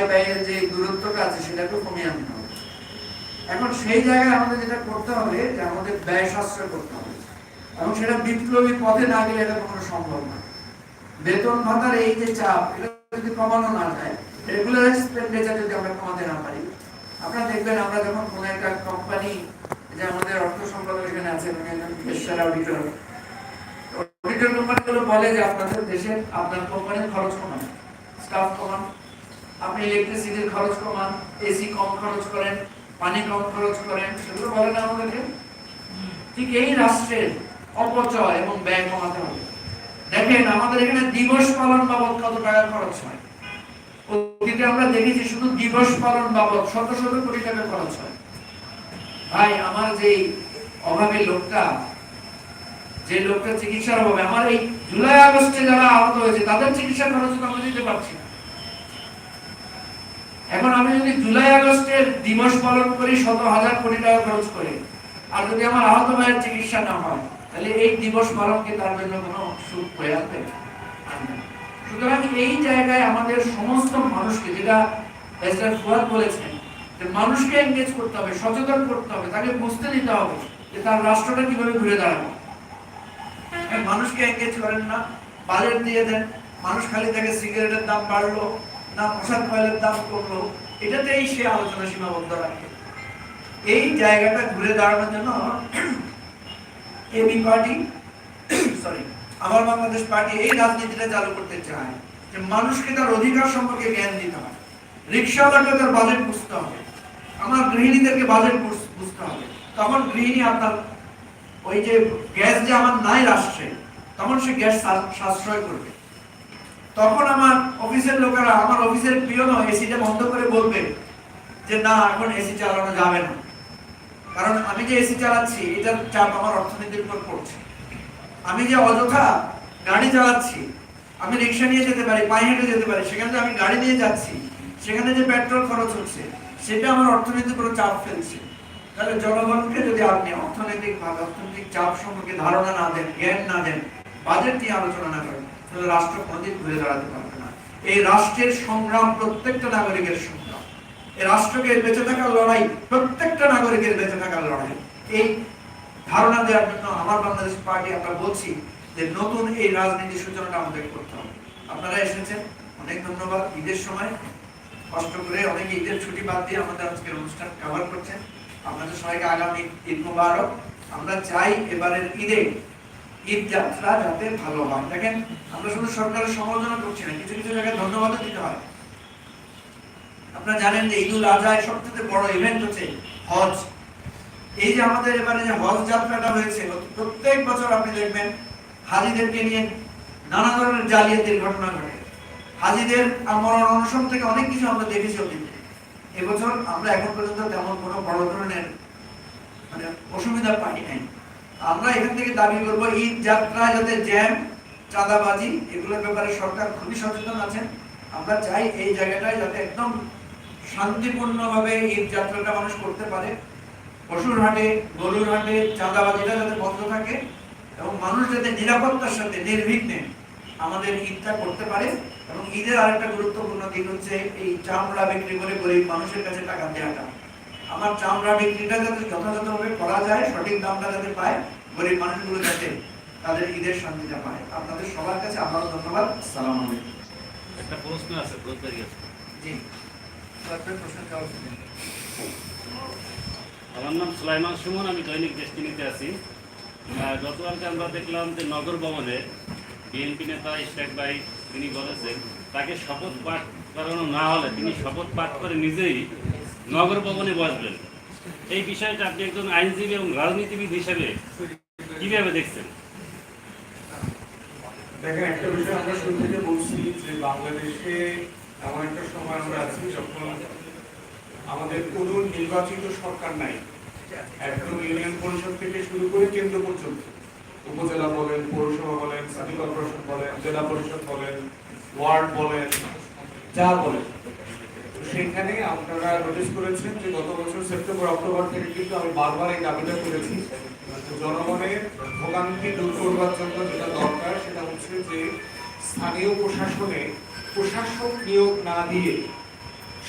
আয় ব্যয়ের যে দূরত্বটা আছে সেটাকে কমিয়ে আনতে হবে। এখন সেই জায়গায় আমাদের যেটা করতে হবে, যে আমাদের ব্যয় সাশ্রয় করতে হবে। এবং সেটা বিপ্লবী পথে না গেলে এটা কোনো সম্ভব না। বেতন ভাতার এই যে চাপ, এটা যদি কমানো না যায় রেগুলার এক্সপেন্ডিচার যদি আমরা কমাতে না পারি, আপনারা দেখবেন আমরা যখন কোনো একটা কোম্পানি যে আমাদের অর্থ সম্পাদক এখানে আছেন উনি একজন পেশার অডিটর অডিটর কোম্পানিগুলো বলে যে আপনাদের দেশে আপনার কোম্পানির খরচ কমান স্টাফ কমান। আপনি ইলেকট্রিসিটির খরচ কমান এসি কম খরচ করেন, পানি কম খরচ করেন, সেগুলো বলে না আমাদেরকে। ঠিক এই রাষ্ট্রের অপচয় এবং ব্যয় কমাতে হবে। দেখেন, আমাদের এখানে দিবস পালন বাবদ কত টাকা খরচ হয়? অতীতে আমরা দেখেছি শুধু দিবস পালন বাবদ শত শত কোটি টাকা খরচ হয়। ভাই, আমার যে অভাবী লোকটা, যে লোকটা চিকিৎসার অভাবে, আমার এই জুলাই আগস্টে যারা আহত হয়েছে, তাদের চিকিৎসা খরচ তো আমরা দিতে পারছি না। এখন আমি যদি জুলাই আগস্টের দিবস পালন করি, শত হাজার কোটি টাকা খরচ করি, আর যদি আমার আহত ভাইয়ের চিকিৎসা না হয়, তাহলে এই দিবস পালন কি তার জন্য কোনো সুখ হয়ে আসবে সুতরাং এই জায়গায় আমাদের সমস্ত মানুষকে, যেটা ফুয়াদ বলেছেন, যে মানুষকে এঙ্গেজ করতে হবে, সচেতন করতে হবে, তাকে বুঝতে দিতে হবে যে তার রাষ্ট্রটা কীভাবে ঘুরে দাঁড়াবে। মানুষকে এঙ্গেজ করেন না, বাজেট দিয়ে দেন, মানুষ খালি থাকে সিগারেটের দাম বাড়লো না মশার কয়েলের দাম কমলো। এটাতেই সে আলোচনা সীমাবদ্ধ রাখে। এই জায়গাটা ঘুরে দাঁড়ানোর জন্য এবি পার্টি সরি আমার বাংলাদেশ পার্টি এই রাজনীতিটা চালু করতে চায় যে মানুষকে তার অধিকার সম্পর্কে জ্ঞান দিতে হবে। রিক্সাওয়ালাকে তার বাজেট বুঝতে হবে। আমার গৃহিণীদেরকে বাজেট বুঝ- বুঝতে হবে। তখন গৃহিণী আপনার ওই যে গ্যাস যে আমার নাই রাষ্ট্রে তখন সে গ্যাস সাশ্রয় করবে। তখন আমার অফিসের লোকেরা, আমার অফিসের পিয়নও এসিটা বন্ধ করে বলবে যে, না, এখন এসি চালানো যাবে না। কারণ আমি যে এসি চালাচ্ছি, এটার চাপ আমার অর্থনীতির উপর পড়ছে। আমি যে অযথা গাড়ি চালাচ্ছি, আমি রিক্সা নিয়ে যেতে পারি, পায়ে হেঁটে যেতে পারি, সেখানে আমি গাড়ি নিয়ে যাচ্ছি, সেখানে যে পেট্রোল খরচ হচ্ছে, সেটা আমার অর্থনীতির উপর চাপ ফেলছে। তাহলে জনগণকে যদি আপনি অর্থনৈতিক ভাবে অর্থনৈতিক চাপ সম্পর্কে ধারণা না দেন, জ্ঞান না দেন, বাজেট নিয়ে আলোচনা না করেন তাহলে রাষ্ট্র কোনোদিন ঘুরে দাঁড়াতে পারবে না। এই রাষ্ট্রের সংগ্রাম প্রত্যেকটা নাগরিকের সংগ্রাম। এই রাষ্ট্রকে বেঁচে থাকার লড়াই, প্রত্যেকটা নাগরিকের বেঁচে থাকার লড়াই। এই ধারণা দেওয়ার জন্য আমার বাংলাদেশ পার্টি, আমরা বলছি যে নতুন এই রাজনীতি সূচনাটা আমাদের করতে হবে। আপনারা এসেছেন, অনেক ধন্যবাদ। ঈদের সময়, কষ্ট করে অনেকে ঈদের ছুটি বাদ দিয়ে আমাদের আজকের অনুষ্ঠান কভার করছেন। আপনাদের সবাইকে আগামী ঈদ মুবারক। আমরা চাই এবারের ঈদে ঈদ যাতে ভালো হয়। দেখেন, আমরা শুধু সরকারের সমালোচনা করছি না, কিছু কিছু জায়গায় ধন্যবাদও দিতে হয়। আপনারা জানেন যে ঈদুল আজহায় সবচেয়ে বড় ইভেন্ট হচ্ছে হজ। এই যে আমাদের এবারে যে হজ যাত্রাটা হয়েছে প্রত্যেক বছর আপনি দেখবেন হাজিদেরকে নিয়ে নানা ধরনের জালিয়াতির ঘটনা ঘটে। হাজিদের মরণ অনশন থেকে অনেক কিছু আমরা দেখেছি অতীতে। এবছর আমরা এখন পর্যন্ত তেমন কোনো বড় ধরনের মানে অসুবিধা পাই নাই। আমরা এখান থেকে দাবি করব, ঈদ যাত্রা যাতে জ্যাম, চাঁদাবাজি, এগুলোর ব্যাপারে সরকার খুবই সচেতন আছেন। আমরা চাই এই জায়গাটায় যাতে একদম শান্তিপূর্ণভাবে ঈদ যাত্রাটা মানুষ করতে পারে। পশুর হাটে গরুর হাটে চাঁদাবাজিটা যাতে বন্ধ থাকে এবং মানুষ যাতে নিরাপত্তার সাথে, নির্বিঘ্নে আমাদের ঈদটা করতে পারে এবং ঈদের আরেকটা গুরুত্বপূর্ণ দিক হচ্ছে এই চামড়া বিক্রি করে গরিব মানুষের কাছে টাকা দেওয়াটা। আমার চামড়া বিক্রিটা যাতে যথাযথভাবে করা যায় সঠিক দামটা যাতে পায় গরিব মানুষগুলো যাতে তাদের ঈদের শান্তিটা পায়। আপনাদের সবার কাছে আবারও ধন্যবাদ। সালাম আলাইকুম। একটা প্রশ্ন আছে জি। আমার নাম সুলাইমান সুমন আমি দৈনিক ডেস্টিনিতে আছি। গতকালকে আমরা দেখলাম যে নগর ভবনে বিএনপি নেতা ইশরাক ভাই তিনি বলেছেন তাকে শপথ পাঠ করানো না হলে তিনি শপথ পাঠ করে নিজেই নগর ভবনে বসবেন। এই বিষয়টা আপনি একজন আইনজীবী এবং রাজনীতিবিদ হিসেবে কীভাবে দেখছেন? দেখেন, একটা বিষয় আমরা বলছি যে বাংলাদেশে এমন একটা সময় আমরা আছি যখন আমাদের কোনো নির্বাচিত সরকার নাই। একদম ইউনিয়ন পরিষদ থেকে শুরু করে কেন্দ্র পর্যন্ত। উপজেলা বলেন, পৌরসভা বলেন সিটি কর্পোরেশন বলেন, জেলা পরিষদ বলেন, ওয়ার্ড বলেন, যা বলেন। সেখানে আপনারা নোটিস করেছেন যে গত বছর সেপ্টেম্বর অক্টোবর থেকে কিন্তু আমি বারবার এই দাবিটা করেছি। জনগণের ভোগান্তি দূর করবার জন্য যেটা দরকার সেটা হচ্ছে যে স্থানীয় প্রশাসনে প্রশাসক নিয়োগ না দিয়ে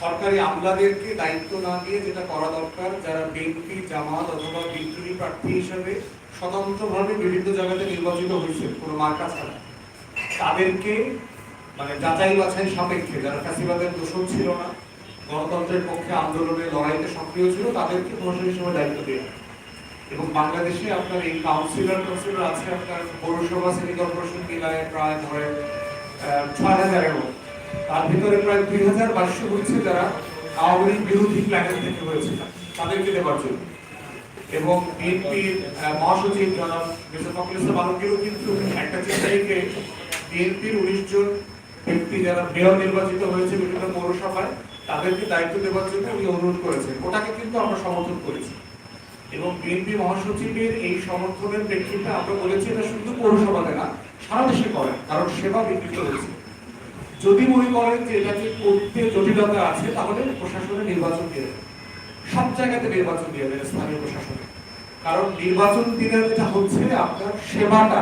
সরকারি আমলাদেরকে দায়িত্ব না দিয়ে যেটা করা দরকার, যারা বিএনপি, জামাত অথবা বিদ্রোহী প্রার্থী হিসেবে স্বতন্ত্রভাবে বিভিন্ন জায়গাতে নির্বাচিত হয়েছে, কোনো মার্কা ছাড়া। তাদেরকে মানে যাচাই বাছাই সাপেক্ষে, যারা ফ্যাসিবাদের দোষণ ছিল না গণতন্ত্রের পক্ষে আন্দোলনে লড়াইতে সক্রিয় ছিল, তাদেরকে প্রশাসন হিসেবে দায়িত্ব দেওয়া এবং বাংলাদেশে আপনার এই কাউন্সিলর কাউন্সিলর আছে আপনার পৌরসভা সিটি কর্পোরেশন মিলায় প্রায় ধরে ছয় হাজারের মতো। তার ভিতরে প্রায় দুই হাজার বাইশশো হচ্ছে যারা আওয়ামী লীগ বিরোধী প্ল্যানেট থেকে হয়েছে, তাদেরকে দেওয়ার জন্য। এবং বিএনপির মহাসচিব জনাব মিস্টার ফখরুল ইসলাম কিন্তু একটা চিন্তাইকে বিএনপির উনিশ জন ব্যক্তি যারা মেয়র নির্বাচিত হয়েছে বিভিন্ন পৌরসভায়। তাদেরকে দায়িত্ব দেওয়ার জন্য উনি অনুরোধ করেছেন। ওটাকে কিন্তু আমরা সমর্থন করেছি। এবং বিএনপি মহাসচিবের এই সমর্থনের প্রেক্ষিতে আমরা বলেছি, এটা শুধু পৌরসভাতে না, সারা দেশে করেন, কারণ সেবা বিকৃত হয়েছে। যদি মনে করেন যে এটাকে করতে জটিলতা আছে, তাহলে প্রশাসনে নির্বাচন দিয়ে দেবেন। সব জায়গাতে নির্বাচন দিয়ে দেবেন স্থানীয় প্রশাসনে। কারণ নির্বাচন দিলে যেটা হচ্ছে, আপনার সেবাটা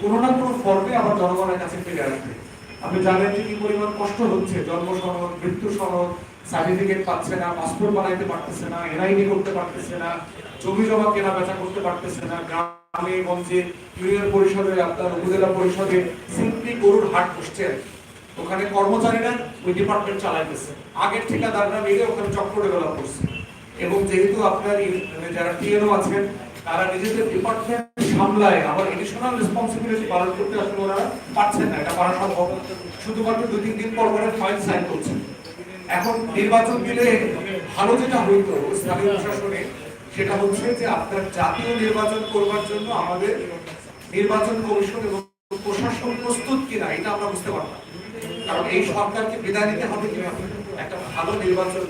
কোনো না কোনো ফর্মে আবার জনগণের কাছে ফিরে আসবে। আপনি জানেন যে কি পরিমাণ কষ্ট হচ্ছে? জন্ম সনদ, মৃত্যু সনদ সার্টিফিকেট পাচ্ছে না পাসপোর্ট বানাইতে পারতেছে না এনআইডি করতে পারতেছে না, জমি জমা কেনা বেচা করতে পারতেছে না, গ্রামে, গঞ্জে, ইউনিয়ন পরিষদে, আপনার উপজেলা পরিষদে সিম্পলি গরুর হাট বসছে। ওখানে কর্মচারীরা ওই ডিপার্টমেন্ট চালাইতেছে। আগের ঠিকাদাররা মিলে ওখানে চক্র ডেভেলপ করছে। এবং যেহেতু আপনার যারা টিএনও আছেন, তারা নিজেদের ডিপার্টমেন্ট সামলায় আবার এডিশনাল রেসপন্সিবিলিটি পালন করতে আসলে ওনারা পারছেন না। এটা পারা সম্ভব শুধুমাত্র দুই, তিন দিন পর পরে ফাইল সাইন করছেন এখন নির্বাচন দিলে ভালো যেটা হইতো, স্থানীয় প্রশাসনে, সেটা হচ্ছে যে আপনার জাতীয় নির্বাচন করবার জন্য আমাদের নির্বাচন কমিশন এবং প্রশাসন প্রস্তুত কিনা, এটা আমরা বুঝতে পারতাম কারণ এই সরকারকে বিদায় নিতে হবে কীভাবে? একটা ভালো নির্বাচন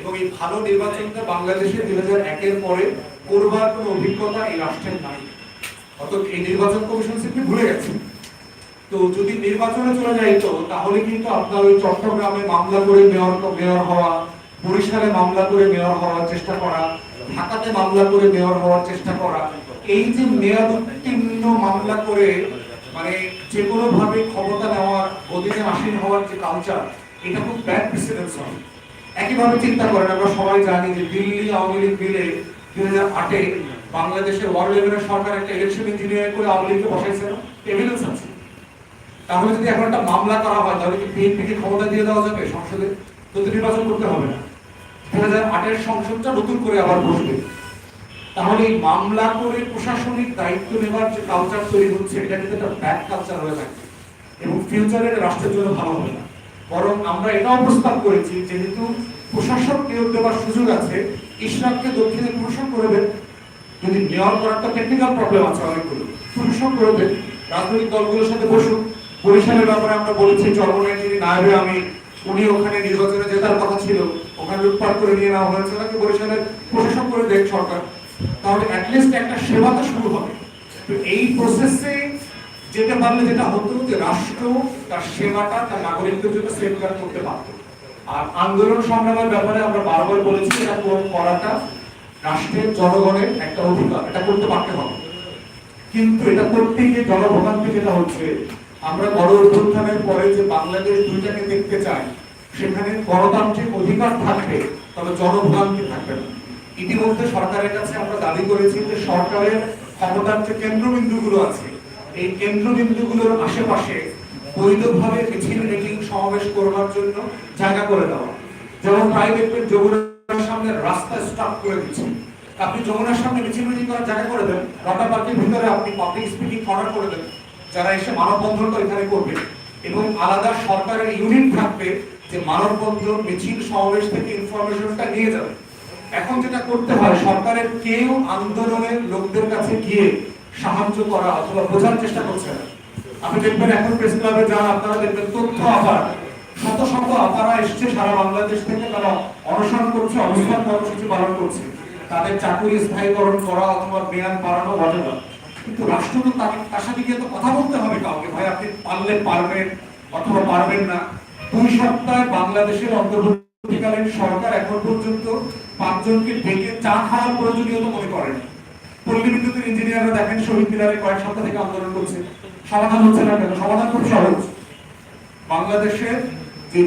এবং এই ভালো নির্বাচনটা বাংলাদেশে দুই হাজার একের পরে করবার কোনো অভিজ্ঞতা এই রাষ্ট্রের নাই। অর্থাৎ এই নির্বাচন কমিশন সিম্পলি ভুলে গেছে। তো যদি নির্বাচনে চলে যাইতো তাহলে কিন্তু আপনার ওই চট্টগ্রামে মামলা করে মেয়র মেয়র হওয়া, বরিশালে মামলা করে মেয়র হওয়ার চেষ্টা করা, ঢাকাতে মামলা করে মেয়র হওয়ার চেষ্টা করা, এই যে মেয়র উত্তীর্ণ মামলা করে মানে যে কোনো ভাবে ক্ষমতা নেওয়ার গদিতে আসীন হওয়ার যে কালচার এটা খুব ব্যাড প্রেসিডেন্স হয়। একইভাবে চিন্তা করেন, আমরা সবাই জানি যে দিল্লি আওয়ামী লীগ মিলে দুই হাজার আটে বাংলাদেশের ওয়ার্ল্ড লেভেলের সরকার একটা ইলেকশন ইঞ্জিনিয়ার করে আওয়ামী লীগকে বসাইছে এভিডেন্স আছে। তাহলে যদি এখন একটা মামলা করা হয়, তাহলে কি বিএনপি কে ক্ষমতা দিয়ে দেওয়া যাবে সংসদে? তো নির্বাচন করতে হবে না। দুই হাজার আটের সংসদটা নতুন করে আবার বসবে। তাহলে এই মামলা করে প্রশাসনিক দায়িত্ব নেবার যে কালচার তৈরি হচ্ছে, এটা কিন্তু একটা ব্যাড কালচার হয়ে থাকে এবং ফিউচারে রাষ্ট্রের জন্য ভালো হবে না। বরং আমরা এটাও প্রস্তাব করেছি, যেহেতু প্রশাসক নিয়োগ দেওয়ার সুযোগ আছে, ইসলামকে দক্ষিণে প্রশাসন করে দেন যদি মেয়র করার তো টেকনিক্যাল প্রবলেম আছে অনেকগুলো করে রাজনৈতিক দলগুলোর সাথে বসুন। বরিশালের ব্যাপারে আমরা বলেছি চরমনের যিনি নায়বে আমি, উনি ওখানে নির্বাচনে জেতার কথা ছিল, ওখানে লুটপাট করে নিয়ে নেওয়া হয়েছে নাকি বরিশালের প্রশাসন করে দেখ সরকার। তাহলে অ্যাটলিস্ট একটা সেবা তো শুরু হবে। তো এই প্রসেসে যেতে পারলে যেটা হতো যে রাষ্ট্র তার সেবাটা তার নাগরিকদের জন্য সেফগার্ড করতে পারত। আর আন্দোলন সংগ্রামের ব্যাপারে আমরা বারবার বলেছি, এটা করাটা রাষ্ট্রের জনগণের একটা অধিকার, এটা করতে পারতে হবে। কিন্তু এটা করতে গিয়ে জনভোগান্তি যেটা হচ্ছে, আমরা বড় অভ্যুত্থানের পরে যে বাংলাদেশ দুইটাকে দেখতে চাই, সেখানে গণতান্ত্রিক অধিকার থাকবে, তবে জনভোগান্তি থাকবে না। ইতিমধ্যে সরকারের কাছে আমরা দাবি করেছি যে সরকারের ক্ষমতার যে কেন্দ্রবিন্দুগুলো আছে, এই কেন্দ্রবিন্দুগুলোর আশেপাশে বৈধভাবে মিছিল, মিটিং, সমাবেশ করবার জন্য জায়গা করে দেওয়া। যেমন প্রায় দেখবেন সামনে রাস্তা স্টপ করে দিচ্ছে আপনি যমুনার সামনে মিছিল মিটিং করার জায়গা করে দেন রটা পার্কের ভিতরে আপনি পাবলিক স্পিকিং কর্নার করে দেন, যারা এসে মানববন্ধনটা এখানে করবে। এবং আলাদা সরকারের ইউনিট থাকবে যে মানববন্ধন, মিছিল, সমাবেশ থেকে ইনফরমেশনটা নিয়ে যাবে। এখন যেটা করতে হয়, সরকারের কেউ আন্দোলনের লোকদের কাছে গিয়ে সাহায্য করা অথবা বোঝার চেষ্টা করছে না। আপনি দেখবেন এখন প্রেস ক্লাবে যান, আপনারা দেখবেন তথ্য আপার শত শত আপারা এসছে, সারা বাংলাদেশ থেকে তারা অনশন করছে, অবস্থান কর্মসূচি পালন করছে। তাদের চাকরি স্থায়ীকরণ করা অথবা মেয়াদ বাড়ানো ঘটনা কিন্তু রাষ্ট্র তো তার সাথে গিয়ে তো কথা বলতে হবে কাউকে। ভাই, আপনি পারলে পারবেন অথবা পারবেন না। দুই সপ্তাহে বাংলাদেশের অন্তর্বর্তীকালীন সরকার এখন পর্যন্ত পাঁচজনকে ডেকে চা খাওয়ার প্রয়োজনীয়তা মনে করেন। পল্লী বিদ্যুতের ইঞ্জিনিয়াররা দেখেন, শহীদ মিনারে কয়েক সপ্তাহ থেকে আন্দোলন করছে। সমাধান হচ্ছে না কেন? সমাধান খুব সহজ। বাংলাদেশের যে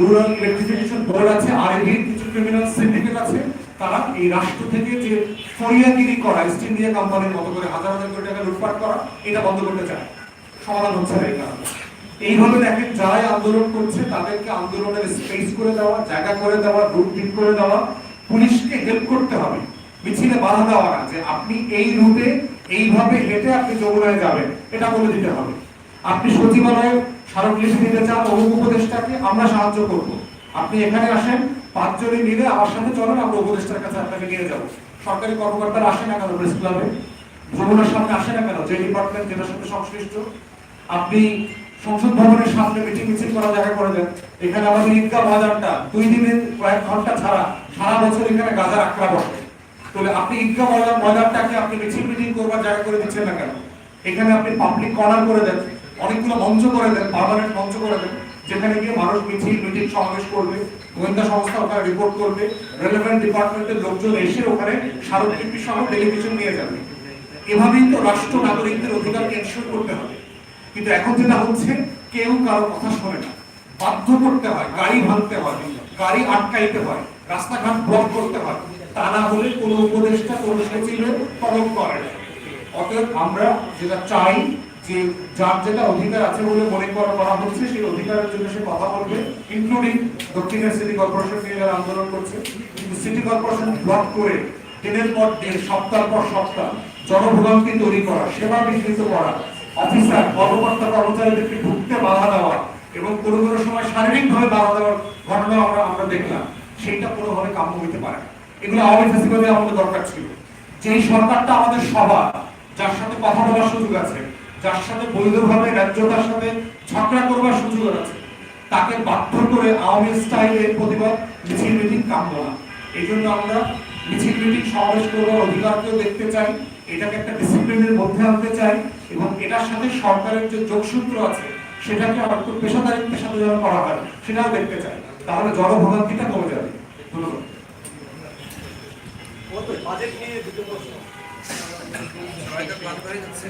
আছে আর কিছু ক্রিমিনাল সিন্ডিকেট আছে। তারা এই রাষ্ট্র থেকে যে ফরিয়াগিরি করা ইস্ট ইন্ডিয়া কোম্পানির মতো করে হাজার হাজার কোটি টাকা লুটপাট করা, এটা বন্ধ করতে চায়। সমাধান হচ্ছে না এই কারণে। এইভাবে দেখেন যারাই আন্দোলন করছে, তাদেরকে আন্দোলনের স্পেস করে দেওয়া, জায়গা করে দেওয়া রুট ঠিক করে দেওয়া, পুলিশকে হেল্প করতে হবে। মিছিলে বাধা দেওয়া না, যে আপনি এই রুটে এইভাবে হেঁটে আপনি যমুনায় যাবেন, এটা বলে দিতে হবে। আপনি সচিবালয়ে স্মারকলিপি দিতে চান অমুক উপদেষ্টাকে, আমরা সাহায্য করব। আপনি এখানে আসেন পাঁচজনে মিলে আমার সাথে চলেন, আমরা উপদেষ্টার কাছে আপনাকে নিয়ে যাব। সরকারি কর্মকর্তারা আসে না কেন প্রেস ক্লাবে যমুনার সামনে আসে না কেন? যে ডিপার্টমেন্ট যেটার সাথে সংশ্লিষ্ট। আপনি সংসদ ভবনের সামনে মিটিং মিছিল করা জায়গা করে দেন। এখানে আমাদের ঈদগাহ বাজারটা দুই দিনের কয়েক ঘণ্টা ছাড়া সারা বছর এখানে গাজার আখড়া বসে তাহলে আপনি ঈদগাহ বাজার ময়দানটাকে আপনি মিছিল মিটিং করবার জায়গা করে দিচ্ছেন না কেন? এখানে আপনি পাবলিক কর্নার করে দেন। অনেকগুলো মঞ্চ করে দেন, পার্মানেন্ট মঞ্চ করে দেন, যেখানে গিয়ে মানুষ মিছিল, মিটিং সমাবেশ করবে, গোয়েন্দা সংস্থা ওখানে রিপোর্ট করবে রেলেভেন্ট ডিপার্টমেন্টের লোকজন এসে ওখানে স্মারকলিপি সহ ডেলিগেশন নিয়ে যাবে। এভাবেই তো রাষ্ট্র নাগরিকদের অধিকারকে এনশিওর করতে হবে। কিন্তু এখন যেটা হচ্ছে, কেউ কারও কথা শোনে না। বাধ্য করতে হয়, গাড়ি ভাঙতে হয়, গাড়ি আটকাইতে হয়, রাস্তাঘাট ব্লক করতে হয়। তা না হলে কোনো উপদেষ্টা, কোনো সচিব তলব করে না। অতএব আমরা যেটা চাই যে যার যেটা অধিকার আছে বলে মনে করা হচ্ছে, সেই অধিকারের জন্য সে কথা বলবে ইনক্লুডিং দক্ষিণের সিটি কর্পোরেশন নিয়ে যারা আন্দোলন করছে। কিন্তু সিটি কর্পোরেশন ব্লক করে দিনের পর দিন, সপ্তাহ পর সপ্তাহ জনভোগান্তি তৈরি করা, সেবা বিঘ্নিত করা অফিসার কর্মকর্তা, কর্মচারীদেরকে ঢুকতে বাধা দেওয়া এবং কোনো কোনো সময় শারীরিকভাবে বাধা দেওয়ার ঘটনা আমরা আমরা দেখলাম। সেইটা কোনোভাবে কাম্য হইতে পারে। এগুলো আওয়ামী আমাদের দরকার ছিল। যেই সরকারটা আমাদের সবার যার সাথে কথা বলার সুযোগ আছে যার সাথে বৈধভাবে রাজ্যতার সাথে ঝগড়া করবার সুযোগ আছে, তাকে বাধ্য করে আওয়ামী স্টাইলে প্রতিবাদ মিছিল মিটিং কাম্য না এই জন্য আমরা মিছিল মিটিং সমাবেশ করবার অধিকারকেও দেখতে চাই, এটাকে একটা ডিসিপ্লিনের মধ্যে আনতে চাই এবং এটার সাথে সরকারের যে যোগসূত্র আছে, সেটাকে আরেকটু পেশাদারিত্বের সাথে যেন করা হয়, সেটাও দেখতে চাই। তাহলে জনভোগান্তিটা কমে যাবে। ধন্যবাদ। বাজেট নিয়ে দুটো প্রশ্ন। সবাইকে পার করে যাচ্ছে